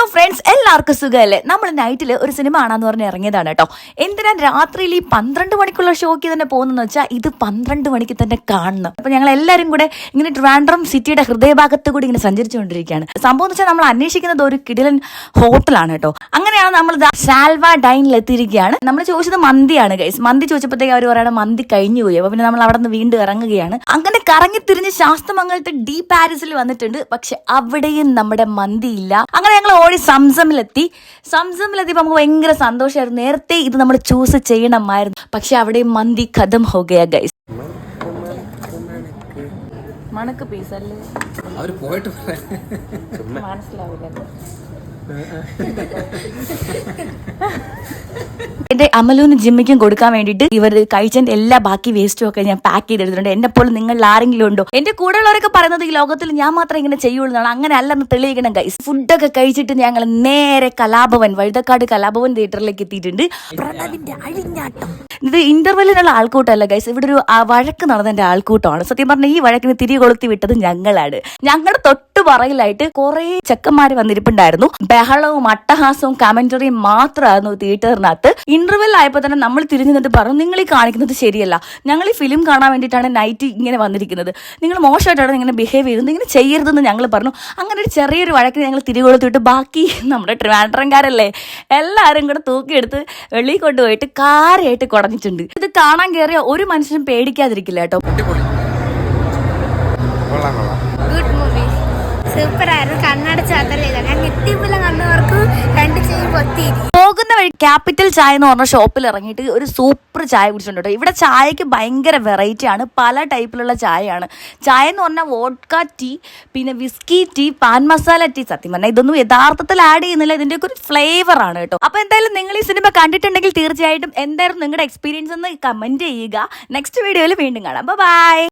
Hello friends എല്ലാവർക്കും സുഖമല്ലേ? നമ്മൾ നൈറ്റിൽ ഒരു സിനിമ ആണെന്ന് പറഞ്ഞ് ഇറങ്ങിയതാണ് കേട്ടോ. എന്തിനാ രാത്രിയിൽ ഈ പന്ത്രണ്ട് മണിക്കുള്ള ഷോക്ക് തന്നെ പോകുന്നതെന്ന് വെച്ചാൽ ഇത് പന്ത്രണ്ട് മണിക്ക് തന്നെ കാണണം. അപ്പൊ ഞങ്ങൾ എല്ലാവരും കൂടെ ഇങ്ങനെ ട്രിവാൻഡ്രം സിറ്റിയുടെ ഹൃദയഭാഗത്ത് കൂടി ഇങ്ങനെ സഞ്ചരിച്ചുകൊണ്ടിരിക്കുകയാണ്. സംഭവം എന്ന് വെച്ചാൽ നമ്മൾ അന്വേഷിക്കുന്നത് ഒരു കിടിലൻ ഹോട്ടലാണ് കേട്ടോ. അങ്ങനെയാണ് നമ്മൾ സാൽവ ഡൈനിൽ എത്തിയിരിക്കുകയാണ്. നമ്മൾ ചോദിച്ചത് മന്തിയാണ് ഗൈസ് മന്തി ചോദിച്ചപ്പോഴത്തേക്ക് അവർ പറയണ മന്തി കഴിഞ്ഞു പോയി. അപ്പൊ പിന്നെ നമ്മൾ അവിടെ നിന്ന് വീണ്ടും ഇറങ്ങുകയാണ്. അങ്ങനെ കറങ്ങി തിരിഞ്ഞ് ശാസ്തമംഗലത്തെ ഡി പാരീസിൽ വന്നിട്ടുണ്ട്. പക്ഷെ അവിടെയും നമ്മുടെ മന്തി ഇല്ല. അങ്ങനെ ഞങ്ങൾ ഓടി സംസമിലെത്തി. സംസമിലെത്തിയപ്പോൾ നമുക്ക് ഭയങ്കര സന്തോഷമായിരുന്നു നേരത്തെ ഇത് നമ്മൾ ചൂസ് ചെയ്യണമായിരുന്നു. പക്ഷെ അവിടെ മന്തി കഥം ഹോകയാ ഗൈസ് മണക്ക് പീസ് അല്ലേ? പോയിട്ട് മനസ്സിലാവില്ല എന്റെ അമലൂന്ന് ജിമ്മിക്കും കൊടുക്കാൻ വേണ്ടിയിട്ട് ഇവർ കഴിച്ചതിന്റെ എല്ലാ ബാക്കി വേസ്റ്റും ഒക്കെ ഞാൻ പാക്ക് ചെയ്തെടുത്തിട്ടുണ്ട്. എന്നെ പോലെ നിങ്ങൾ ആരെങ്കിലും ഉണ്ടോ? എന്റെ കൂടെയുള്ളവരൊക്കെ പറയുന്നത് ഈ ലോകത്തിൽ ഞാൻ മാത്രം ഇങ്ങനെ ചെയ്യുള്ളൂ എന്നാണ്. അങ്ങനെ അല്ലെന്ന് തെളിയിക്കണം ഗൈസ് ഫുഡൊക്കെ കഴിച്ചിട്ട് ഞങ്ങൾ നേരെ കലാഭവൻ വഴുതക്കാട് കലാഭവൻ തിയേറ്ററിലേക്ക് എത്തിയിട്ടുണ്ട്. പ്രണവിന്റെ അഴിഞ്ഞാട്ടം. ഇത് ഇന്റർവെല്ലിനുള്ള ആൾക്കൂട്ടമല്ല ഗൈസ് ഇവിടെ ഒരു വഴക്ക് നടന്നതിന്റെ ആൾക്കൂട്ടമാണ്. സത്യം പറഞ്ഞാൽ ഈ വഴക്കിന് തിരി കൊളുത്തി വിട്ടത് ഞങ്ങളാണ്. ഞങ്ങളുടെ തൊട്ട് പറയിലായിട്ട് കുറെ ചെക്കന്മാർ വന്നിരിപ്പുണ്ടായിരുന്നു. ബഹളവും അട്ടഹാസവും കമന്ററിയും മാത്രമായിരുന്നു തിയേറ്ററിനകത്ത് ഇന്റർവെൽ ആയപ്പോൾ തന്നെ നമ്മൾ തിരിഞ്ഞു നിന്നിട്ട് പറഞ്ഞു നിങ്ങൾ ഈ കാണിക്കുന്നത് ശരിയല്ല. ഞങ്ങൾ ഈ ഫിലിം കാണാൻ വേണ്ടിയിട്ടാണ് നൈറ്റ് ഇങ്ങനെ വന്നിരിക്കുന്നത്. നിങ്ങൾ മോശമായിട്ടാണ് ഇങ്ങനെ ബിഹേവ് ചെയ്യുന്നത് ഇങ്ങനെ ചെയ്യരുതെന്ന് ഞങ്ങൾ പറഞ്ഞു. അങ്ങനെ ഒരു ചെറിയൊരു വഴക്കിന് ഞങ്ങൾ തിരി തിരികൊളുത്തിട്ട് ബാക്കി നമ്മുടെ ട്രിവാൻഡ്രംകാരല്ലേ എല്ലാവരും കൂടെ തൂക്കിയെടുത്ത് വെളിയിൽ കൊണ്ടുപോയിട്ട് കാരായിട്ട് കുടഞ്ഞിട്ടുണ്ട് ഇത് കാണാൻ കയറിയ ഒരു മനുഷ്യനും പേടിക്കാതിരിക്കില്ല കേട്ടോ. അടിപൊളി. കൊള്ളാം കൊള്ളാം. ഗുഡ് മൂവി സൂപ്പർ ആയിരുന്നു. കണ്ണടച്ച് അതല്ലേ ഞാൻ ഞെട്ടിപ്പില്ല കണ്ണവർക്ക് രണ്ട് ചെവി പൊത്തിയിരിക്കും പോകുന്ന വഴി ക്യാപിറ്റൽ ചായ എന്ന് പറഞ്ഞ ഷോപ്പിൽ ഇറങ്ങിയിട്ട് ഒരു സൂപ്പർ ചായ കുടിച്ചിട്ടുണ്ട് കേട്ടോ. ഇവിടെ ചായക്ക് ഭയങ്കര വെറൈറ്റി ആണ്. പല ടൈപ്പിലുള്ള ചായയാണ്. ചായ എന്ന് പറഞ്ഞാൽ വോഡ്ക ടീ പിന്നെ whisky tea paan masala tea സത്യം പറഞ്ഞാൽ ഇതൊന്നും യഥാർത്ഥത്തിൽ ആഡ് ചെയ്യുന്നില്ല. ഇതിന്റെയൊക്കെ ഒരു ഫ്ലേവർ ആണ് കേട്ടോ. അപ്പോൾ എന്തായാലും നിങ്ങൾ ഈ സിനിമ കണ്ടിട്ടുണ്ടെങ്കിൽ തീർച്ചയായിട്ടും എന്തായിരുന്നു നിങ്ങളുടെ എക്സ്പീരിയൻസ് ഒന്ന് കമന്റ് ചെയ്യുക. നെക്സ്റ്റ് വീഡിയോയിൽ വീണ്ടും കാണാം. ബൈ